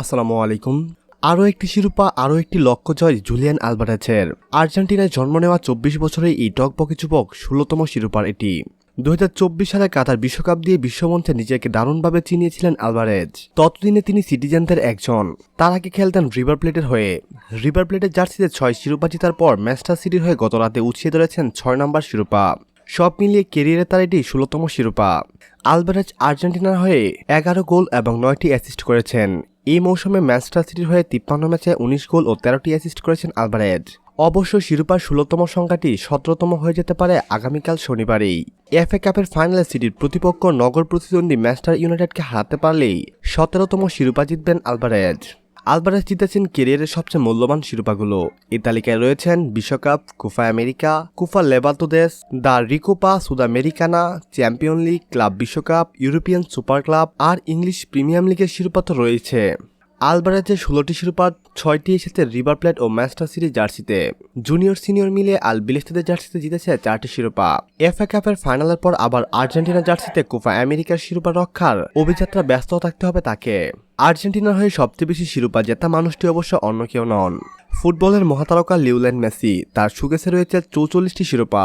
আসসালামু আলাইকুম। আরও একটি শিরোপা, আরও একটি লক্ষ্য জয় জুলিয়ান আলবারেজের। আর্জেন্টিনায় জন্ম নেওয়া চব্বিশ বছরের এই টকবকে যুবক ষোলোতম শিরোপার এটি। দু হাজার চব্বিশ সালে কাতার বিশ্বকাপ দিয়ে বিশ্বমঞ্চে নিজেকে দারুণভাবে চিনিয়েছিলেন আলভারেজ ততদিনে তিনি সিটিজেনদের একজন। তার আগে খেলতেন রিভার প্লেটের হয়ে। রিভার প্লেটের জার্সিতে ছয় শিরোপা জেতার পর ম্যাস্টার সিটির হয়ে গত রাতে উছিয়ে ধরেছেন ছয় নম্বর শিরোপা। সব মিলিয়ে কেরিয়ারে তার এটি ষোলোতম শিরোপা। আলভারেজ আর্জেন্টিনার হয়ে এগারো গোল এবং নয়টি অ্যাসিস্ট করেছেন। এই মৌসুমে ম্যানচেস্টার সিটির হয়ে তিপ্পান্ন ম্যাচে উনিশ গোল ও তেরোটি অ্যাসিস্ট করেছেন আলভারেজ। অবশ্য শিরোপার ষোলোতম সংখ্যাটি সতেরোতম হয়ে যেতে পারে আগামীকাল শনিবারেই। এফএ কাপের ফাইনালে সিটির প্রতিপক্ষ নগর প্রতিদ্বন্দ্বী ম্যাস্টার ইউনাইটেডকে হারাতে পারলেই সতেরোতম শিরোপা জিতবেন আলভারেজ। আলভারেজ জিতেছেন কেরিয়ারের সবচেয়ে মূল্যবান শিরোপাগুলো। এ তালিকায় রয়েছেন বিশ্বকাপ কুফা America Kufa Libertadores the Recopa Sudamericana Champion League, club বিশ্বকাপ, ইউরোপিয়ান সুপার ক্লাব আর ইংলিশ প্রিমিয়াম লিগের শিরোপা তো রয়েছে। আলভারেজের ষোলোটি শিরোপা, ছয়টি এসেছে রিভার প্লেট ও ম্যাস্টার সিটি জার্সিতে। জুনিয়র সিনিয়র মিলে আল বিলেস্তাদের জার্সিতে জিতেছে চারটি শিরোপা। এফএ কাপের ফাইনালের পর আবার আর্জেন্টিনা জার্সিতে কোপা আমেরিকার শিরোপা রক্ষার অভিযাত্রা ব্যস্ত থাকতে হবে তাকে। আর্জেন্টিনার হয়ে সবচেয়ে বেশি শিরোপা জেতা মানুষটি অবশ্য অন্য কেউ নন। ফুটবলের মহাতারকা লিউল্যান্ড মেসি, তার সুগেছে রয়েছে চৌচল্লিশটি শিরোপা।